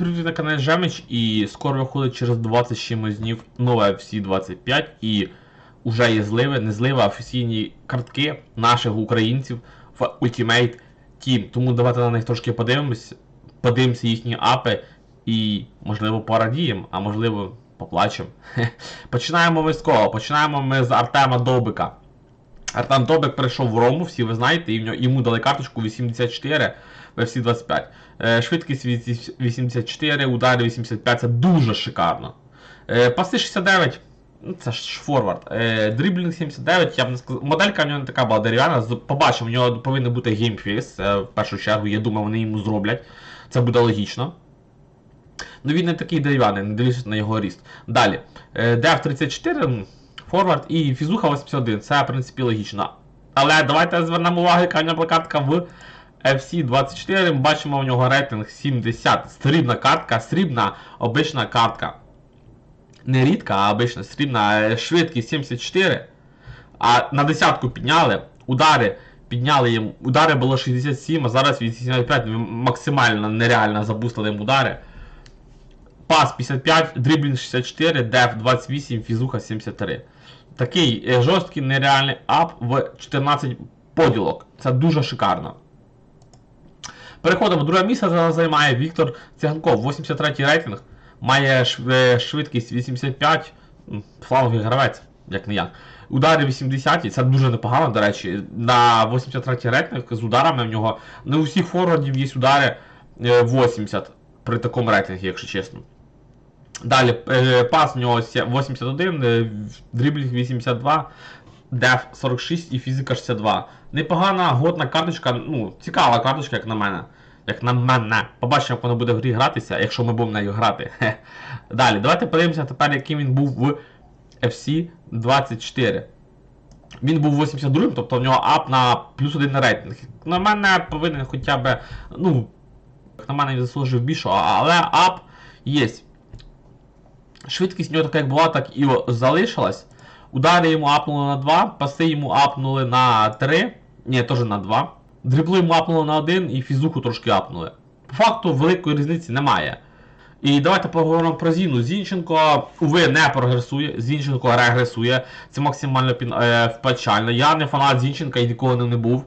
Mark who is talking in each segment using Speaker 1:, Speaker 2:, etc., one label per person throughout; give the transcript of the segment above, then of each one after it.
Speaker 1: Привіт на каналі Жемич і скоро виходить через 20 чимось днів нове FC 25 і вже є зливи, не зливи, а офіційні картки наших українців в Ultimate Team. Тому давайте на них трошки подивимось, подивимося їхні апи і можливо порадіємо, а можливо поплачемо. Починаємо ми з кого? Починаємо ми з Артема Добика. Артем Добик прийшов в Рому, всі ви знаєте, і в нього- йому дали карточку 84 в FC 25. Е, Швидкість 84, удари 85, це дуже шикарно. Е, Паси 69, ну це ж форвард. Е, Дріблінг 79, я б не сказав. Моделька в нього не така була дерев'яна. Побачив, в нього повинен бути геймфейс. Це в першу чергу, я думаю, вони йому зроблять. Це буде логічно. Ну він не такий дерев'яний, не дивлячись на його ріст. Далі. Е, Дев 34, м, форвард і фізуха 81. Це, в принципі, логічно. Але давайте звернемо увагу, яка в нього картка в FC 24. Ми бачимо в нього рейтинг 70. Срібна картка, срібна обична картка. Не рідка, а обична срібна Е, швидкість 74. А на десятку підняли. Удари підняли їм. Удари було 67, а зараз 85. Максимально нереально забустили їм удари. Пас 55, дриблінг 64, деф 28, фізуха 73. Такий е, жорсткий нереальний ап в 14 поділок. Це дуже шикарно. Переходимо. Друге місце займає Віктор Циганков, 83 рейтинг. Має е, швидкість 85. м, Фланговий гравець, як не як. Удари 80, це дуже непогано, до речі. На 83 рейтинг з ударами в нього. Не у всіх форвардів є удари е, 80 при такому рейтингі, якщо чесно. Далі, е, пас у нього 81, е, дріблінг 82, деф 46 і фізика 62. Непогана, годна карточка, ну, цікава карточка, як на мене. Як на мене. Побачимо, як вона буде в грі гратися, якщо ми будемо нею грати. Хе. Далі, давайте подивимося тепер, яким він був в FC 24. Він був 82-м, тобто в нього ап на плюс один рейтинг. На мене повинен хоча б, ну, як на мене він заслужив більшого, але ап є. Швидкість у нього така, як була, так і залишилась. Удари йому апнули на 2, паси йому апнули на 3. Ні, теж на 2. Дриблу йому апнули на 1 і фізуху трошки апнули. По факту великої різниці немає. І давайте поговоримо про Зіну. Зінченко, уви, не прогресує, Зінченко регресує. Це максимально е, впечально. Я не фанат Зінченка і ніколи не був.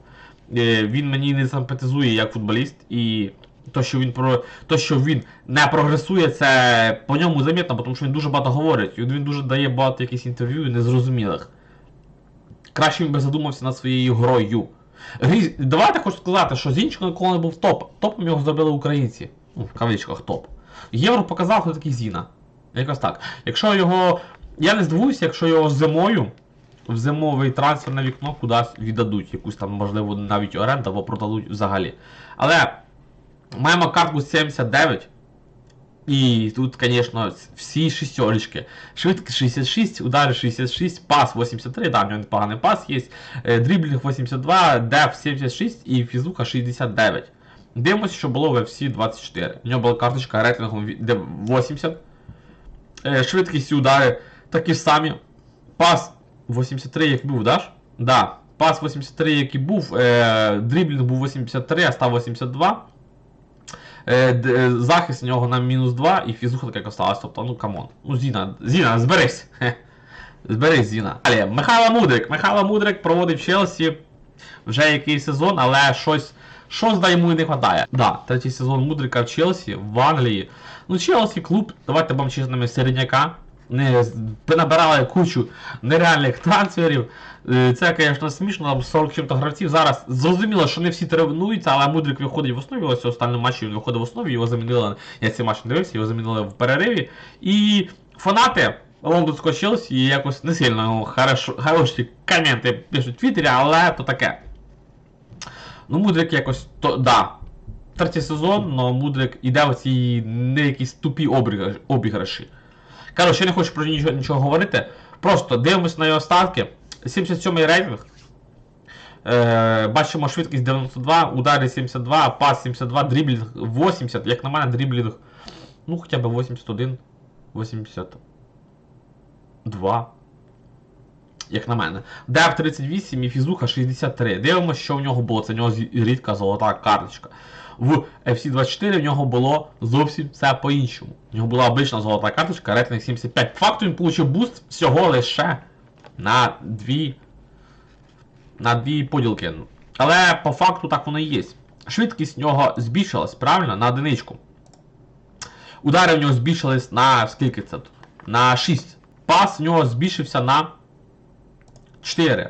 Speaker 1: Е, він мені не симпатизує як футболіст. І то, що він про то, що він не прогресує, це по ньому замітно, тому що він дуже багато говорить. І Він дуже дає багато якихось інтерв'ю незрозумілих. Краще він би задумався над своєю грою. Грі- Давайте хочу сказати, що Зінченко ніколи не був топ. Топом його зробили українці. Ну, в кавичках топ. Євро показав, хто такий Зіна. Якось так. Якщо його. Я не здивуюся, якщо його зимою в зимовий трансферне вікно кудись віддадуть, якусь там, можливо, навіть оренду або продадуть взагалі. Але маємо картку 79. І тут, звісно, всі шістерочки. Швидкість 66, удари 66, пас 83, да, в нього непоганий пас є. Е, Дріблінг 82, деф 76 і фізуха 69. Дивимося, що було в FC 24. У нього була карточка рейтингом 80. Е, Швидкість і удари такі ж самі. Пас 83, як був, даш? Да. Пас 83, який був. Е, дріблінг був 83, а став 82. Е, е, захист у нього на мінус 2 і фізуха така осталась. Тобто, ну камон. Ну, Зіна, Зіна, зберись. Зберись, Зіна. Далі, Михайло Мудрик. Михайло Мудрик проводить в Челсі вже який сезон, але щось. Щось да йому і не вистачає. Да, третій сезон Мудрика в Челсі, в Англії. Ну, Челсі клуб, давайте будемо чесними, середняка. Набирали кучу нереальних трансферів. Е, Це, звісно, смішно, там 40 чим-то гравців. Зараз зрозуміло, що не всі тренуються, але Мудрик виходить в основі. Ось останньому матчі він виходив в основі, його замінили. Я цей матч не дивився, його замінили в перериві. І фанати лондонського Челсі якось не сильно хороші коменти пишуть в Твіттері, але то таке. Ну, Мудрик якось то. да. Третій сезон, але Мудрик іде в ці не якісь тупі обіграші. Коротше, я не хочу про нічого, нічого говорити. Просто дивимось на його ставки. 77-й рейтинг. Е, бачимо швидкість 92, удари 72, пас 72, дріблінг 80. Як на мене, дріблінг. Ну, хоча б 81, 82. Як на мене. Дев 38 і фізуха 63. Дивимося, що в нього було. Це в нього рідка золота карточка. В FC24 в нього було зовсім все по-іншому. В нього була обична золота карточка, рейтинг 75. По факту він отримав буст всього лише на дві. На дві поділки. Але по факту так воно і є. Швидкість в нього збільшилась, правильно? На одиничку. Удари в нього збільшились на скільки це? На 6. Пас в нього збільшився на 4.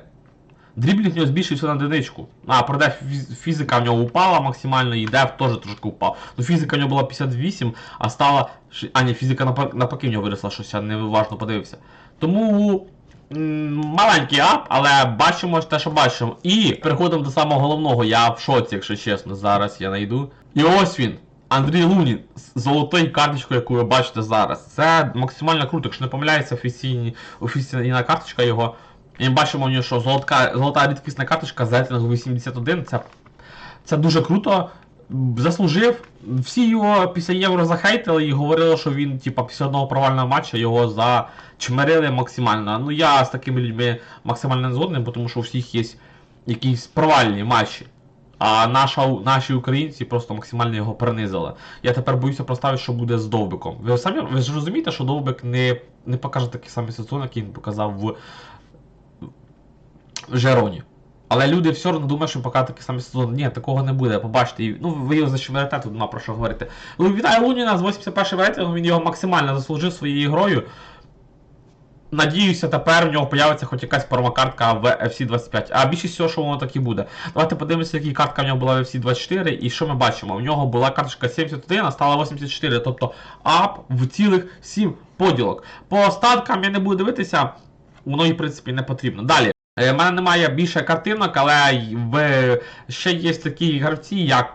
Speaker 1: Дріблінг в нього збільшився на одиничку. А, проте фіз- фізика в нього упала максимально, і дев теж трошки упав. Ну фізика в нього була 58, а стала. А, ні, фізика навпаки в нього виросла, щось я неважно подивився. Тому. Маленький ап, але бачимо те, що бачимо. І переходимо до самого головного. Я в шоці, якщо чесно. Зараз я знайду. І ось він. Андрій Лунін з золотою карточкою, яку ви бачите зараз. Це максимально круто, якщо не помиляється офіційна карточка його. І бачимо у нього, що золотка, золота рідкісна карточка з рейтингу 81. Це, це дуже круто. Заслужив. Всі його після євро захейтили і говорили, що він, типа, після одного провального матча його зачмерили максимально. Ну я з такими людьми максимально не згодний, тому що у всіх є якісь провальні матчі. А наша, наші українці просто максимально його принизили. Я тепер боюся представити, що буде з Довбиком. Ви самі ви ж розумієте, що Довбик не, не покаже такий самий сезон, який він показав в Жероні. Але люди все одно думають, що поки такий самий сезон. Ні, такого не буде. Побачите, ну ви його зачмерите, тут нема про що говорити. Ну, вітаю Луніна з 81 рейтингом, він його максимально заслужив своєю грою. Надіюся, тепер в нього появиться хоч якась промокартка в FC25. А більшість всього, що воно так і буде. Давайте подивимося, які картка в нього була в FC24, і що ми бачимо. В нього була карточка 71, а стала 84, тобто ап в цілих 7 поділок. По статкам я не буду дивитися, воно і в принципі не потрібно. Далі. У мене немає більше картинок, але в... ще є такі гравці, як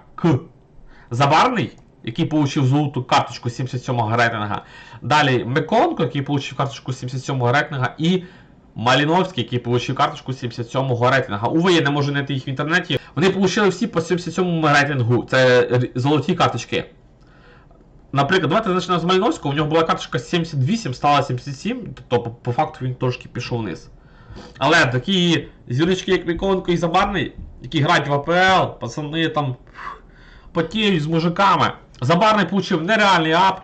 Speaker 1: Забарний, який отримав золоту карточку 77-го рейтинга. Далі Миколенко, який отримав карточку 77-го рейтинга, і Маліновський, який отримав карточку 77-го рейтинга. Уве, я не можу знайти їх в інтернеті. Вони отримали всі по 77-му рейтингу. Це золоті карточки. Наприклад, давайте почнемо з Маліновського. У нього була карточка 78, стала 77, тобто по факту він трошки пішов вниз. Але такі зірочки, як Миколенко і Забарний, які грають в АПЛ, пацани там потіють з мужиками. Забарний получив нереальний ап,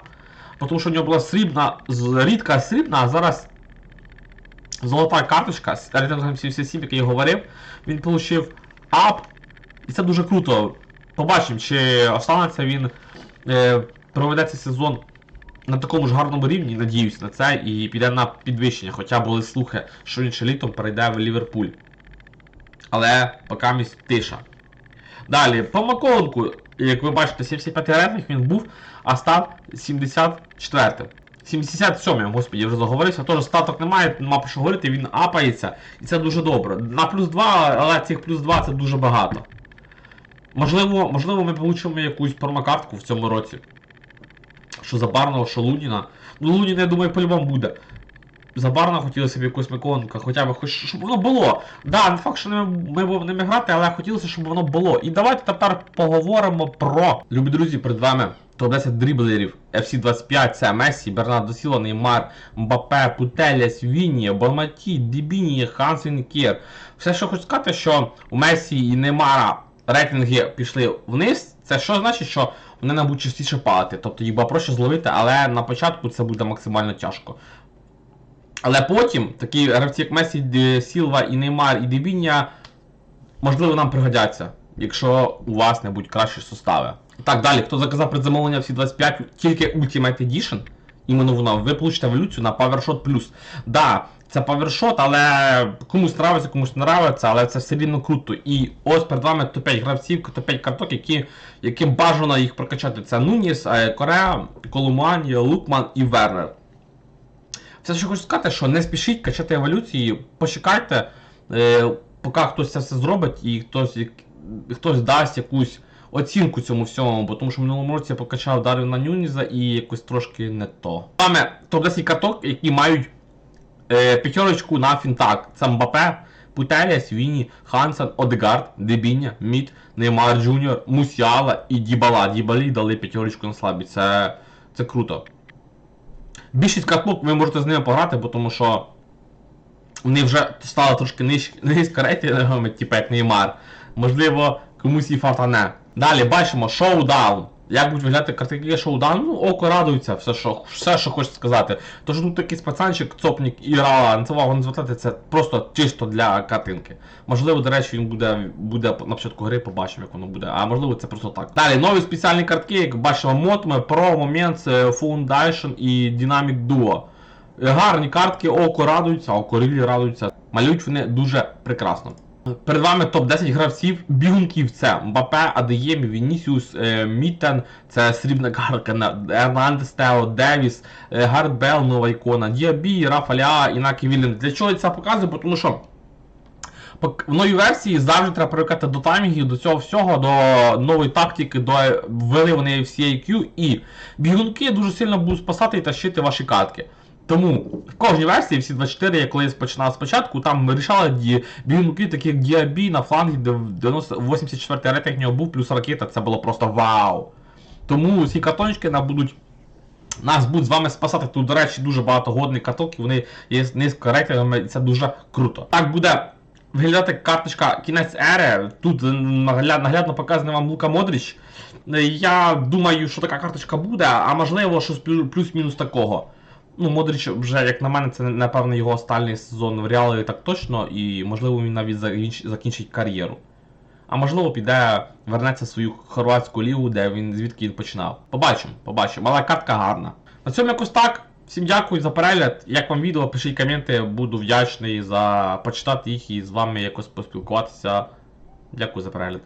Speaker 1: тому що у нього була срібна, рідка срібна, а зараз золота карточка з рейтингом 77, як я говорив, він отримав ап, і це дуже круто. Побачимо, чи останеться він, е, проведе сезон на такому ж гарному рівні, надіюсь на це, і піде на підвищення. Хоча були слухи, що він ще літом перейде в Ліверпуль. Але поки місць тиша. Далі, по Маколенку, як ви бачите, 75 рейтинг він був, а став 74. 77, господі, я вже заговорився, теж статок немає, нема про що говорити, він апається, і це дуже добре. На плюс 2, але цих плюс 2 це дуже багато. Можливо, можливо, ми получимо якусь промокартку в цьому році. Що Забарного, що Луніна. Ну, Луніна, я думаю, по-любому буде. Забарно хотілося б якусь Миколенка, хоча б хоч щоб воно було. Да, не факт, що ми, будемо ними грати, але хотілося, щоб воно було. І давайте тепер поговоримо про. Любі друзі, перед вами топ-10 дріблерів FC25, це Месі, Бернардо Сіло, Неймар, Мбапе, Путеляс, Вінні, Борматі, Дібіні, Хансен Кєр. Все, що хочу сказати, що у Месі і Неймара рейтинги пішли вниз, це що значить, що вони нам будуть частіше падати. Тобто їх буде проще зловити, але на початку це буде максимально тяжко. Але потім такі гравці, як Месі, Сілва і Неймар, і Дебіння, можливо, нам пригодяться, якщо у вас не будуть кращі состави. Так, далі, хто заказав предзамовлення всі 25, тільки Ultimate Edition, іменно вона, ви получите еволюцію на PowerShot Plus. Да, це PowerShot, але комусь нравиться, комусь не нравиться, але це все рівно круто. І ось перед вами топ-5 гравців, топ-5 карток, які, яким бажано їх прокачати. Це Нуніс, е, Кореа, Колумані, Лукман і Вернер. Все, що хочу сказати, що не спішіть качати еволюції, почекайте, е, поки хтось це все зробить і хтось, хтось дасть якусь оцінку цьому всьому, бо тому що в минулому році я покачав Дарвіна Нюніза і якось трошки не то. Саме топ-10 карток, які мають п'ятерочку на фінтак. Це Мбапе, Путеля, Свіні, Хансен, Одегард, Дебіння, Мід, Неймар Джуніор, Мусіала і Дібала. Дібалі дали п'ятерочку на слабі. Це, це круто. Більшість карток ви можете з ними пограти, бо тому що вони вже стали трошки низько рейтингами, типу як Неймар. Можливо, комусь і фатане. Далі бачимо шоудаун. Як будуть виглядати картинки шоудаун? Ну, око радується, все, що, все, що хочеться сказати. Тож тут такий пацанчик, цопник і Рала, увагу не звертати, це просто чисто для картинки. Можливо, до речі, він буде, буде на початку гри, побачимо, як воно буде. А можливо, це просто так. Далі, нові спеціальні картки, як бачимо, Мотме, Pro, Moments, е, Foundation і Dynamic Duo. Гарні картки, око радуються, око рілі радуються. Малюють вони дуже прекрасно. Перед вами топ-10 гравців бігунків. Це Мбапе, Адеєм, Вінісіус, е, Мітен, це срібна картка, на- Ернандес Тео, Девіс, е, Гард Белл, нова ікона, Діабі, Рафа Ляа, Інакі Вільям. Для чого я це показую? Тому що в новій версії завжди треба привикати до таймінгів, до цього всього, до нової тактики, до ввели вони всі і бігунки дуже сильно будуть спасати і тащити ваші катки. Тому в кожній версії, всі 24, я колись починав спочатку, там рішали бігунки, як Діабі на флангі, де в 90 84 рейтинг нього був, плюс ракета, це було просто вау. Тому ці картончики нам будуть. Нас будуть з вами спасати. Тут, до речі, дуже багато годних карток, вони є низько рейтингами, і це дуже круто. Так буде виглядати карточка кінець ери. Тут наглядно показаний вам Лука Модріч. Я думаю, що така карточка буде, а можливо, щось плюс-мінус такого. Ну, Модріч вже, як на мене, це напевно його останній сезон в реалі так точно, і можливо він навіть закінчить кар'єру. А можливо, піде, вернеться в свою хорватську лігу, де він звідки він починав. Побачимо, побачимо. Але картка гарна. На цьому якось так. Всім дякую за перегляд. Як вам відео, пишіть коменти, буду вдячний за почитати їх і з вами якось поспілкуватися. Дякую за перегляд.